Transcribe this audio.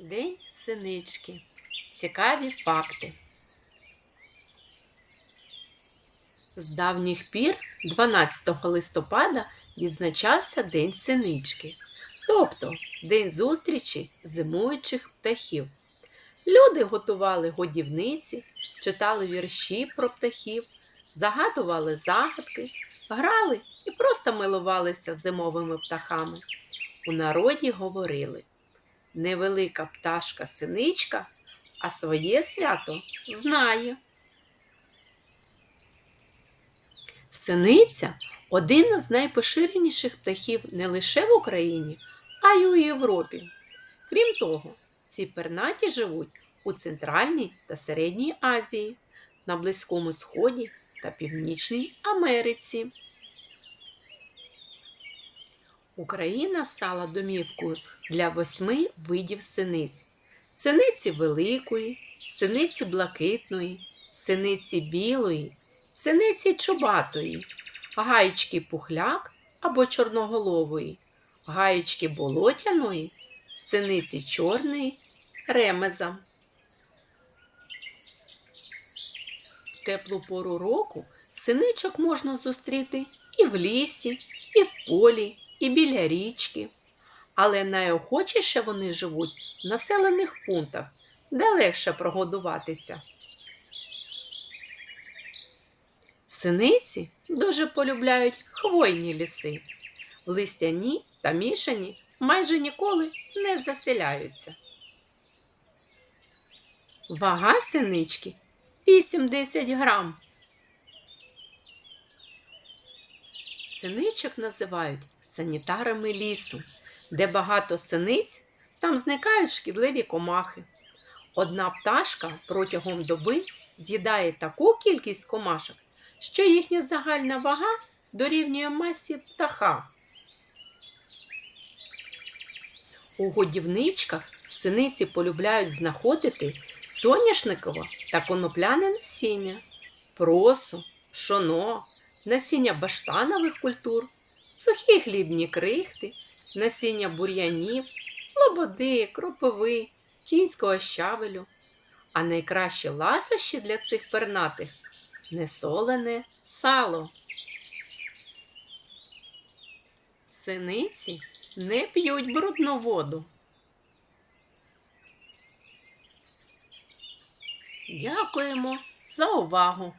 День синички. Цікаві факти. З давніх пір, 12 листопада, відзначався День синички, тобто День зустрічі зимуючих птахів. Люди готували годівниці, читали вірші про птахів, загадували загадки, грали і просто милувалися зимовими птахами. У народі говорили невелика пташка синичка, а своє свято знає. Синиця один з найпоширеніших птахів не лише в Україні, а й у Європі. Крім того, ці пернаті живуть у Центральній та Середній Азії, на Близькому Сході та Північній Америці. Україна стала домівкою для восьми видів синиць: синиці великої, синиці блакитної, синиці білої, синиці чубатої, гаєчки пухляк або чорноголової, гаєчки болотяної, синиці чорної, ремеза. В теплу пору року синичок можна зустріти і в лісі, і в полі, і біля річки. Але найохочіше вони живуть в населених пунктах, де легше прогодуватися. Синиці дуже полюбляють хвойні ліси. Листяні та мішані майже ніколи не заселяються. Вага синички 8-10 грам. Синичок називають санітарами лісу. Де багато синиць, там зникають шкідливі комахи. Одна пташка протягом доби з'їдає таку кількість комашок, що їхня загальна вага дорівнює масі птаха. У годівничках синиці полюбляють знаходити соняшникове та конопляне насіння, просу, пшоно, насіння баштанових культур, сухі хлібні крихти, насіння бур'янів, лободи, кропиви, кінського щавелю. А найкращі ласощі для цих пернатих несолене сало. Синиці не п'ють брудну воду. Дякуємо за увагу!